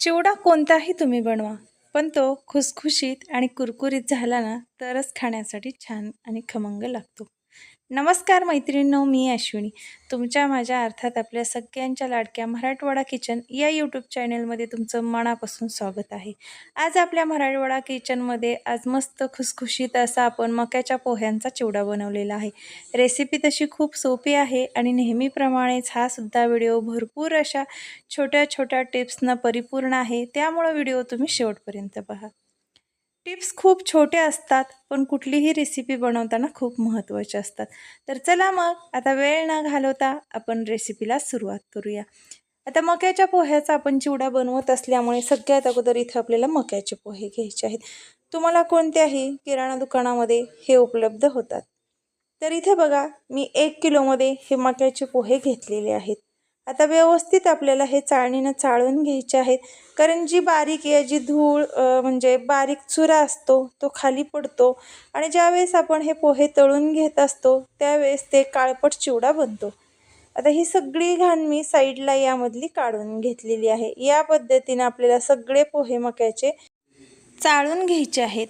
चिवडा कोणताही तुम्ही बनवा पण तो खुसखुशीत आणि कुरकुरीत झाला ना तरच खाण्यासाठी छान आणि खमंग लागतो. नमस्कार मैत्रिणींनो मी अश्विनी. तुमच्या माझ्या अर्थात आपल्या सगळ्यांच्या लाडक्या मराठवाडा किचन या यूट्यूब चॅनलमध्ये तुमचं मनापासून स्वागत आहे. आज आपल्या मराठवाडा किचनमध्ये आज मस्त खुसखुशीत असा आपण मक्याच्या पोह्यांचा चिवडा बनवलेला आहे. रेसिपी तशी खूप सोपी आहे आणि नेहमीप्रमाणेच हा सुद्धा व्हिडिओ भरपूर अशा छोट्या छोट्या टिप्सनं परिपूर्ण आहे. त्यामुळं व्हिडिओ तुम्ही शेवटपर्यंत पहा. टिप्स खूप छोट्या असतात पण कुठलीही रेसिपी बनवताना खूप महत्त्वाच्या असतात. तर चला मग आता वेळ न घालवता आपण रेसिपीला सुरुवात करूया. आता मक्याच्या पोह्याचा आपण चिवडा बनवत असल्यामुळे सगळ्यात अगोदर इथं आपल्याला मक्याचे पोहे घ्यायचे आहेत. तुम्हाला कोणत्याही किराणा दुकानामध्ये हे उपलब्ध होतात. तर इथे बघा मी एक किलोमध्ये हे मक्याचे पोहे घेतलेले आहेत. आता व्यवस्थित आपल्याला हे चाळणीनं चाळून घ्यायचे आहेत. कारण जी बारीक आहे जी धूळ म्हणजे बारीक चुरा असतो तो खाली पडतो. आणि ज्यावेळेस आपण हे पोहे तळून घेत असतो त्यावेळेस ते काळपट चिवडा बनतो. आता ही सगळी घाण मी साईडला यामधली काढून घेतलेली आहे. या पद्धतीनं आपल्याला सगळे पोहे मक्याचे चाळून घ्यायचे आहेत.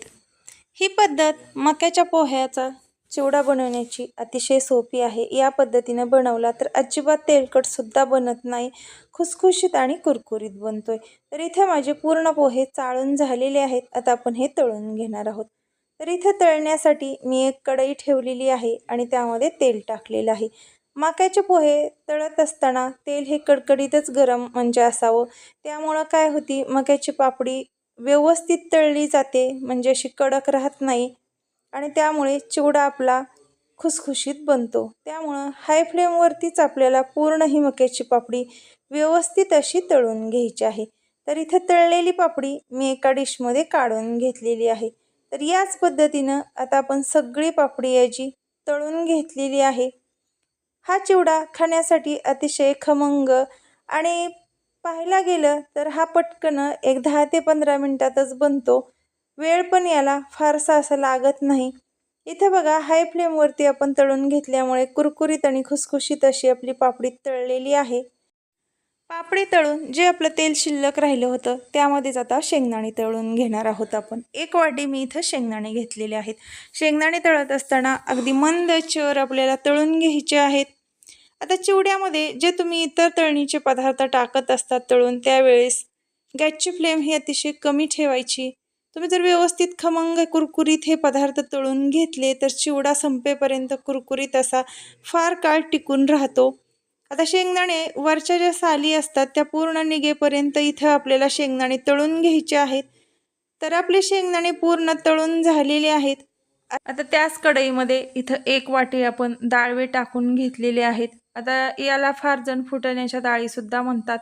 ही पद्धत मक्याच्या पोह्याचा चिवडा बनवण्याची अतिशय सोपी आहे. या पद्धतीनं बनवला तर अजिबात तेलकटसुद्धा बनत नाही. खुसखुशीत आणि कुरकुरीत बनतो आहे तर इथे माझे पूर्ण पोहे चाळून झालेले आहेत. आता आपण हे तळून घेणार आहोत. तर इथे तळण्यासाठी मी एक कढई ठेवलेली आहे आणि त्यामध्ये तेल टाकलेलं आहे. माक्याचे पोहे तळत असताना तेल हे कडकडीतच गरम म्हणजे असावं. त्यामुळं काय होती? मक्याची पापडी व्यवस्थित तळली जाते. म्हणजे अशी कडक राहत नाही. आणि त्यामुळे चिवडा आपला खुसखुशीत बनतो. त्यामुळं हाय फ्लेमवरतीच आपल्याला पूर्ण ही मक्याची पापडी व्यवस्थित अशी तळून घ्यायची आहे. तर इथं तळलेली पापडी मी एका डिशमध्ये काढून घेतलेली आहे. तर याच पद्धतीनं आता आपण सगळी पापडी याची तळून घेतलेली आहे. हा चिवडा खाण्यासाठी अतिशय खमंग आणि पाहायला गेलं तर हा पटकन एक दहा ते पंधरा मिनटातच बनतो. वेळ पण याला फारसा असं लागत नाही. इथे बघा हाय फ्लेमवरती आपण तळून घेतल्यामुळे कुरकुरीत आणि खुसखुशीत अशी आपली पापडी तळलेली आहे. पापडी तळून जे आपलं तेल शिल्लक राहिलं होतं त्यामध्येच आता शेंगदाणे तळून घेणार आहोत आपण. एक वाटी मी इथं शेंगदाणे घेतलेले आहेत. शेंगदाणे तळत असताना अगदी मंद चर आपल्याला तळून घ्यायचे आहेत. आता चिवड्यामध्ये जे तुम्ही इतर तळणीचे पदार्थ टाकत असतात तळून त्यावेळेस गॅसची फ्लेम ही अतिशय कमी ठेवायची. तुम्ही जर व्यवस्थित खमंग कुरकुरीत हे पदार्थ तळून घेतले तर चिवडा संपेपर्यंत कुरकुरीत असा फार काळ टिकून राहतो. आता शेंगदाणे वरच्या ज्या साली असतात त्या पूर्ण निघेपर्यंत इथं आपल्याला शेंगदाणे तळून घ्यायचे आहेत. तर आपले शेंगदाणे पूर्ण तळून झालेले आहेत. आता त्याच कढईमध्ये इथं एक वाटी आपण डाळवे टाकून घेतलेले आहेत. आता याला फार जण फुटण्याच्या डाळीसुद्धा म्हणतात.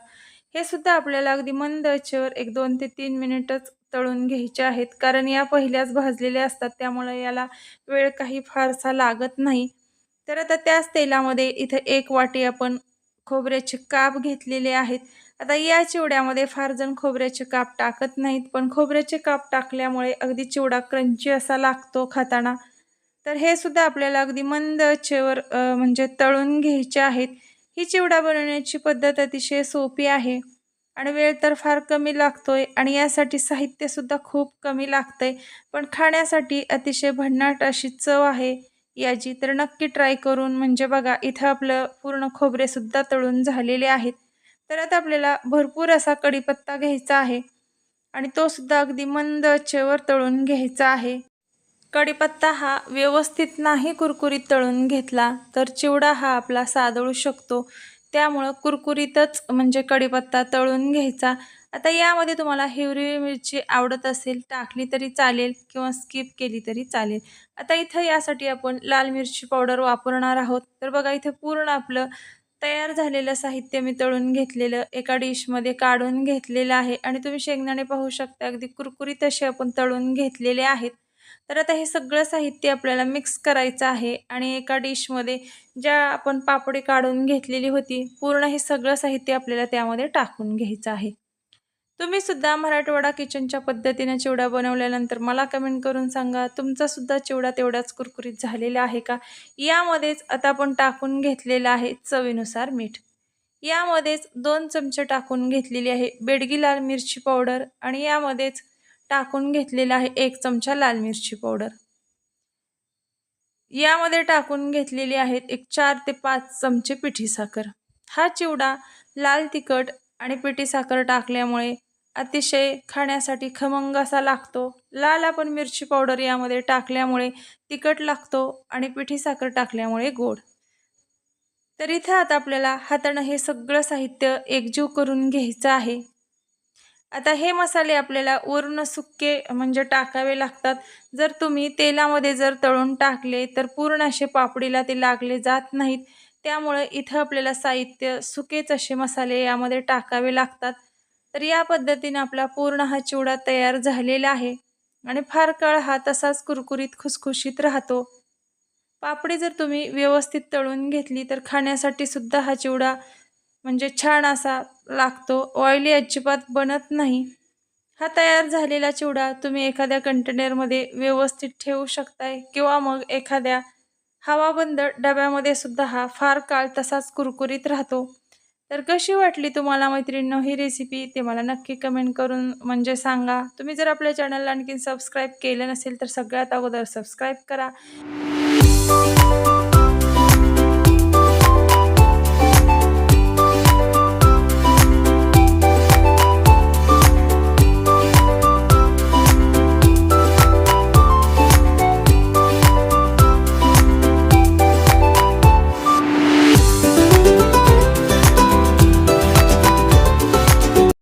हे सुद्धा आपल्याला अगदी मंद आचेवर एक दोन ते तीन मिनिटच तळून घ्यायचे आहेत. कारण या पहिल्याच भाजलेल्या असतात. त्यामुळे याला वेळ काही फारसा लागत नाही. तर आता त्याच तेलामध्ये इथं एक वाटी आपण खोबऱ्याचे काप घेतलेले आहेत. आता या चिवड्यामध्ये फार जण खोबऱ्याचे काप टाकत नाहीत. पण खोबऱ्याचे काप टाकल्यामुळे अगदी चिवडा क्रंची असा लागतो खाताना. तर हे सुद्धा आपल्याला अगदी मंद चेवर म्हणजे तळून घ्यायचे आहेत. ही चिवडा बनवण्याची पद्धत अतिशय सोपी आहे. आणि वेळ तर फार कमी लागतोय आणि यासाठी साहित्यसुद्धा खूप कमी लागतंय. पण खाण्यासाठी अतिशय भन्नाट अशी चव आहे याची तर नक्की ट्राय करून म्हणजे बघा इथं आपलं पूर्ण खोबरेसुद्धा तळून झालेले आहेत. तर आता आपल्याला भरपूर असा कढीपत्ता घ्यायचा आहे आणि तो सुद्धा अगदी मंद चेवर तळून घ्यायचा आहे. कढीपत्ता हा व्यवस्थित नाही कुरकुरीत तळून घेतला तर चिवडा हा आपला सादळू शकतो. त्यामुळं कुरकुरीतच म्हणजे कढीपत्ता तळून घ्यायचा. आता यामध्ये तुम्हाला हिरवी मिरची आवडत असेल टाकली तरी चालेल किंवा स्किप केली तरी चालेल. आता इथं यासाठी आपण लाल मिरची पावडर वापरणार आहोत. तर बघा इथं पूर्ण आपलं तयार झालेलं साहित्य मी तळून घेतलेलं एका डिशमध्ये काढून घेतलेलं आहे. आणि तुम्ही शेंगदाणे पाहू शकता अगदी कुरकुरीत असे आपण तळून घेतलेले आहेत. तर आता हे सगळं साहित्य आपल्याला मिक्स करायचं आहे आणि एका डिशमध्ये ज्या आपण पापडी काढून घेतलेली होती पूर्ण हे सगळं साहित्य आपल्याला त्यामध्ये टाकून घ्यायचं आहे. तुम्ही सुद्धा मराठवाडा किचनच्या पद्धतीने चिवडा बनवल्यानंतर मला कमेंट करून सांगा तुमचा सुद्धा चिवडा तेवढाच कुरकुरीत झालेला आहे का? यामध्येच आता आपण टाकून घेतलेला आहे चवीनुसार मीठ. यामध्येच दोन चमचे टाकून घेतलेली आहे बेडगी लाल मिरची पावडर आणि यामध्येच टाकून घेतलेला आहे एक चमचा लाल मिरची पावडर. यामध्ये टाकून घेतलेली आहेत एक चार ते पाच चमचे पिठी साखर. हा चिवडा लाल तिखट आणि पिठी साखर टाकल्यामुळे अतिशय खाण्यासाठी खमंग असा लागतो. लाल आपण मिरची पावडर यामध्ये टाकल्यामुळे तिखट लागतो आणि पिठी साखर टाकल्यामुळे गोड. तर इथं आता आपल्याला हातानं हे सगळं साहित्य एकजीव करून घ्यायचं आहे. आता हे मसाले आपल्याला वरून सुके म्हणजे टाकावे लागतात. जर तुम्ही तेलामध्ये जर तळून टाकले तर पूर्ण असे पापडीला ते लागले जात नाहीत. त्यामुळं इथं आपल्याला साहित्य सुकेच असे मसाले यामध्ये टाकावे लागतात. तर या पद्धतीने आपला पूर्ण हा चिवडा तयार झालेला आहे. आणि फार काळ हा तसाच कुरकुरीत खुसखुशीत राहतो. पापडी जर तुम्ही व्यवस्थित तळून घेतली तर खाण्यासाठी सुद्धा हा चिवडा म्हणजे छान असा लागतो. ऑइली अजिबात बनत नाही. हा तयार झालेला चिवडा तुम्ही एखाद्या कंटेनरमध्ये व्यवस्थित ठेवू शकताय किंवा मग एखाद्या हवाबंद डब्यामध्ये सुद्धा हा फार काळ तसाच कुरकुरीत राहतो. तर कशी वाटली तुम्हाला मैत्रिणींनो ही रेसिपी ते मला नक्की कमेंट करून म्हणजे सांगा. तुम्ही जर आपल्या चॅनलला आणखी सबस्क्राईब केलं नसेल तर सगळ्यात अगोदर सबस्क्राईब करा.